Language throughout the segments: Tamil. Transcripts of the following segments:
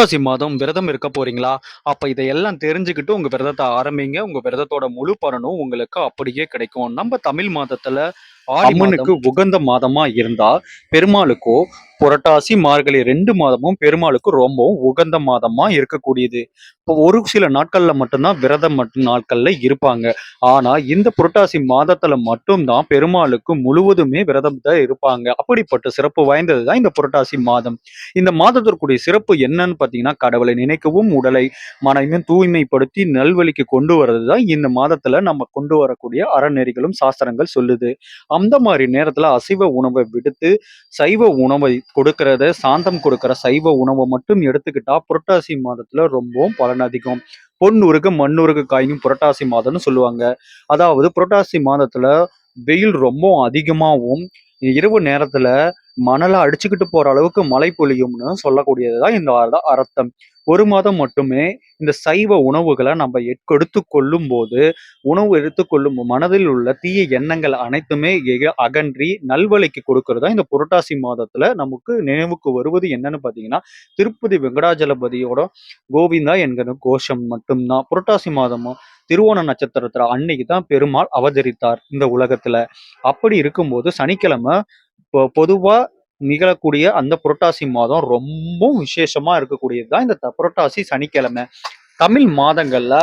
புரட்டாசி மாதம் விரதம் இருக்க போறீங்களா? அப்ப இதையெல்லாம் தெரிஞ்சுக்கிட்டு உங்க விரதத்தை ஆரம்பிங்க. உங்க விரதத்தோட முழு பலனும் உங்களுக்கு அப்படியே கிடைக்கும். நம்ம தமிழ் மாதத்துல அம்மனுக்கு உகந்த மாதமா இருந்தா, பெருமாளுக்கோ புரட்டாசி, மார்கழி 2 மாதமும் பெருமாளுக்கு ரொம்பவும் உகந்த மாதமா இருக்கக்கூடியது. இப்போ ஒரு சில நாட்கள்ல மட்டும் தான் விரதம் மட்டும் நாட்கள்ல இருப்பாங்க. ஆனா, இந்த புரட்டாசி மாதத்துல மட்டும் தான் பெருமாளுக்கு முழுவதுமே விரதம்ல இருப்பாங்க. அப்படிப்பட்ட சிறப்பு வாய்ந்தது தான் இந்த புரட்டாசி மாதம். இந்த மாதத்திற்குரிய சிறப்பு என்னன்னு பார்த்தீங்கன்னா, கடவுளை நினைக்கவும், உடலை, மனதையும் தூய்மைப்படுத்தி நல்வழிக்கு கொண்டு வரது தான் இந்த மாதத்துல நம்ம கொண்டு வரக்கூடிய அறநெறிகளும், சாஸ்திரங்கள் சொல்லுது. அந்த மாதிரி நேரத்தில் அசைவ உணவை விடுத்து, சைவ உணவை கொடுக்கறத சாந்தம் கொடுக்கிற சைவ உணவை மட்டும் எடுத்துக்கிட்டா, புரட்டாசி மாதத்துல ரொம்பவும் பலன் அதிகம். பொன்னுருக்கு மண்ணுருக்கு காயும் புரட்டாசி மாதம்னு" சொல்லுவாங்க. அதாவது புரட்டாசி மாதத்துல வெயில் ரொம்பவும் அதிகமாகவும் இரவு நேரத்துல மணலை அடிச்சுக்கிட்டு போற அளவுக்கு மழை பொழியும்னு சொல்லக்கூடியது தான் இந்த அத அர்த்தம். ஒரு மாதம் மட்டுமே இந்த சைவ உணவுகளை நம்ம எட் கொள்ளும் போது உணவு எடுத்துக்கொள்ளும் மனதில் உள்ள தீய எண்ணங்கள் அனைத்துமே அகன்றி நல்வழிக்கு கொடுக்கறதா இந்த புரட்டாசி மாதத்துல நமக்கு நினைவுக்கு வருவது என்னன்னு பார்த்தீங்கன்னா, திருப்பதி வெங்கடாஜலபதியோட கோவிந்தா என்கிற கோஷம் மட்டும்தான் புரட்டாசி மாதமும் திருவோண நட்சத்திரத்துல அன்னைக்கு தான் பெருமாள் அவதரித்தார் இந்த உலகத்துல. அப்படி இருக்கும்போது சனிக்கிழமை இப்போ பொதுவாக நிகழக்கூடிய அந்த புரட்டாசி மாதம் ரொம்பவும் விசேஷமா இருக்கக்கூடியது தான் இந்த புரட்டாசி சனிக்கிழமை. தமிழ் மாதங்கள்ல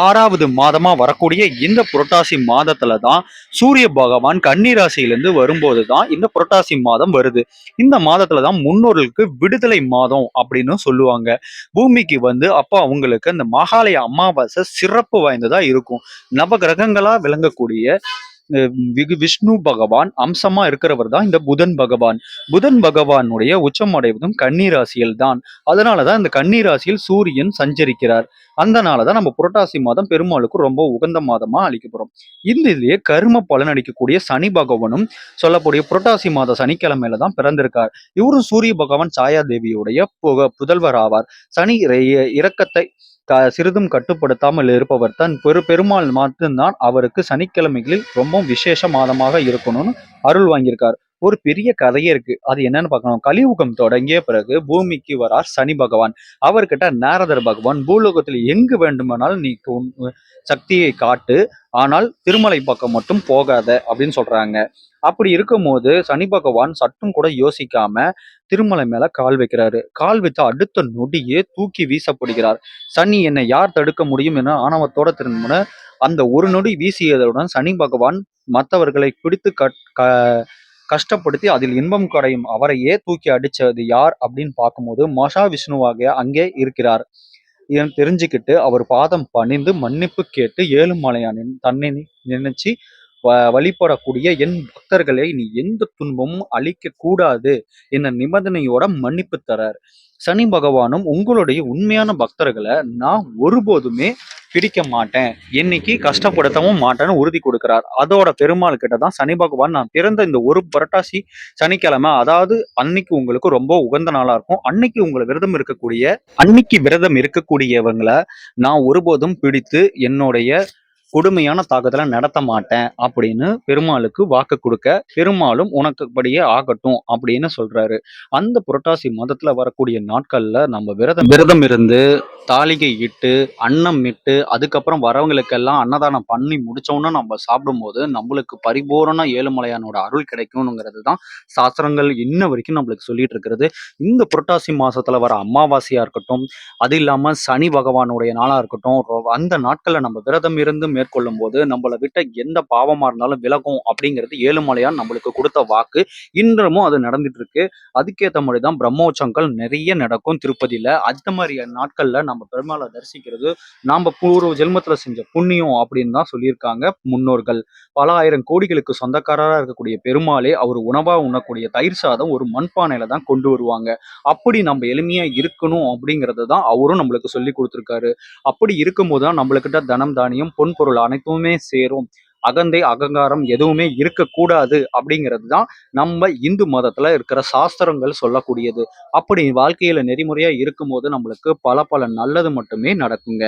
ஆறாவது மாதமா வரக்கூடிய இந்த புரட்டாசி மாதத்துல தான் சூரிய பகவான் கன்னிராசியிலிருந்து வரும்போது தான் இந்த புரட்டாசி மாதம் வருது. இந்த மாதத்துல தான் முன்னோர்களுக்கு விடுதலை மாதம் அப்படின்னு சொல்லுவாங்க. பூமிக்கு வந்து அப்போ அவங்களுக்கு இந்த மகாலய அமாவாசை சிறப்பு வாய்ந்ததா இருக்கும். நவகிரகங்களா விளங்கக்கூடிய விஷ்ணு பகவான் அம்சமா இருக்கிறவர் தான் இந்த புதன் பகவான். புதன் பகவானுடைய உச்சம் அடைவதும் கன்னிராசியில் தான். அதனாலதான் இந்த கன்னிராசியில் சூரியன் சஞ்சரிக்கிறார். அதனால நம்ம புரட்டாசி மாதம் பெருமாளுக்கு ரொம்ப உகந்த மாதமா அளிக்கப்படுறோம். இந்த இதுலயே கரும பலன் அளிக்கக்கூடிய சனி பகவானும் சொல்லக்கூடிய புரட்டாசி மாத சனிக்கிழமையில தான் பிறந்திருக்கார். இவரும் சூரிய பகவான் சாயாதேவியுடைய புக புதல்வர் ஆவார். சனி இறை இரக்கத்தை க சிறிதும் கட்டுப்படுத்தாமல் இருப்பவர் தான் பெரு பெருமாள் மட்டும்தான் அவருக்கு சனிக்கிழமைகளில் ரொம்பவும் விசேஷ மாதமாக இருக்கணும்னு அருள் வாங்கியிருக்கார். ஒரு பெரிய கதையே இருக்கு. அது என்னன்னு பார்க்கணும். கலியுகம் தொடங்கிய பிறகு பூமிக்கு வரார் சனி பகவான். அவர்கிட்ட நாரதர் பகவான் பூலோகத்தில் எங்கு வேண்டுமானாலும் நீ சக்தியை காட்டு. ஆனால் திருமலை பக்கம் மட்டும் போகாத அப்படின்னு சொல்றாங்க. அப்படி இருக்கும்போது சனி பகவான் சற்றும் கூட யோசிக்காம திருமலை மேல கால் வைக்கிறாரு. கால் வைத்த அடுத்த நொடியே தூக்கி வீசப்படுகிறார். சனி என்னை யார் தடுக்க முடியும் என ஆணவத்தோட திரும்பின அந்த ஒரு நொடி வீசியதுடன் சனி பகவான் மற்றவர்களை பிடித்து கட் க கஷ்டப்படுத்தி அதில் இன்பம் கடையும் அவரையே தூக்கி அடிச்சது யார் அப்படின்னு பார்க்கும்போது மகாவிஷ்ணுவாக அங்கே இருக்கிறார். தெரிஞ்சுக்கிட்டு அவர் பாதம் பணிந்து மன்னிப்பு கேட்டு ஏழுமலையானின் தன்னை நினைச்சு வழிபடக்கூடிய என் பக்தர்களை நீ எந்த துன்பமும் அழிக்க கூடாது என்ற நிபந்தனையோட மன்னிப்பு தரார். சனி பகவானும் உங்களுடைய உண்மையான பக்தர்களை நான் ஒருபோதுமே பிடிக்க மாட்டேன். என்னைக்கு கஷ்டப்படுத்தவும் மாட்டேன்னு உறுதி கொடுக்கிறார். அதோட பெருமாள் கிட்ட தான் சனி பகவான் நான் பிறந்த இந்த ஒரு புரட்டாசி சனிக்கிழமை அதாவது அன்னைக்கு உங்களுக்கு ரொம்ப உகந்த நாளா இருக்கும். அன்னைக்கு உங்களை விரதம் இருக்கக்கூடிய அன்னைக்கு விரதம் இருக்கக்கூடியவங்களை நான் ஒருபோதும் பிடித்து என்னுடைய கொடுமையான தாக்குதலை நடத்த மாட்டேன் அப்படின்னு பெருமாளுக்கு வாக்கு கொடுக்க, பெருமாளும் உனக்கு படியே ஆகட்டும் அப்படின்னு சொல்றாரு. அந்த புரட்டாசி மாதத்துல வரக்கூடிய நாட்கள்ல நம்ம விரதம் விரதம் இருந்து, தாளிகை இட்டு, அன்னம் இட்டு, அதுக்கப்புறம் வரவங்களுக்கெல்லாம் அன்னதானம் பண்ணி முடிச்சோன்னு நம்ம சாப்பிடும்போது, நம்மளுக்கு பரிபூரண ஏழுமலையானோட அருள் கிடைக்கும்ங்கிறது தான் சாஸ்திரங்கள் இன்ன வரைக்கும் நம்மளுக்கு சொல்லிட்டு இருக்கிறது. இந்த புரட்டாசி மாசத்துல வர அமாவாசையா இருக்கட்டும், அது இல்லாம சனி பகவானுடைய நாளா இருக்கட்டும், அந்த நாட்கள்ல நம்ம விரதம் இருந்து மேற்கொள்ளும் போது நம்மளை விட்ட எந்த பாவமா இருந்தாலும் விலகும் அப்படிங்கிறது ஏழுமலையான் நம்மளுக்கு கொடுத்த வாக்கு. இன்றமும் அது நடந்துட்டு இருக்கு. அதுக்கேற்ற மாதிரி தான் பிரம்மோற்சங்கள் நிறைய நடக்கும் திருப்பதியில அந்த மாதிரி நாட்கள்ல நம்ம பெருமாள தரிசிக்கிறது, நாம பூர்வ ஜென்மத்துல செஞ்ச புண்ணியம் அப்படின்னு தான் சொல்லியிருக்காங்க முன்னோர்கள். பல ஆயிரம் கோடிகளுக்கு சொந்தக்காரரா இருக்கக்கூடிய பெருமாளே, அவர் உணவா உண்ணக்கூடிய தயிர் சாதம் ஒரு மண்பானையில தான் கொண்டு வருவாங்க. அப்படி நம்ம எளிமையா இருக்கணும் அப்படிங்கிறது தான் அவரும் நம்மளுக்கு சொல்லிக் கொடுத்துருக்காரு அப்படி இருக்கும்போது தான் நம்மளுக்கிட்ட தனம், தானியம், பொன் பொருள் அனைத்துமே சேரும். அகந்தை, அகங்காரம் எதுவுமே இருக்கக்கூடாது அப்படிங்கிறது தான் நம்ம இந்து மதத்துல இருக்கிற சாஸ்திரங்கள் சொல்லக்கூடியது. அப்படி வாழ்க்கையில நெறிமுறையா இருக்கும்போது நம்மளுக்கு பல பல நல்லது மட்டுமே நடக்குங்க.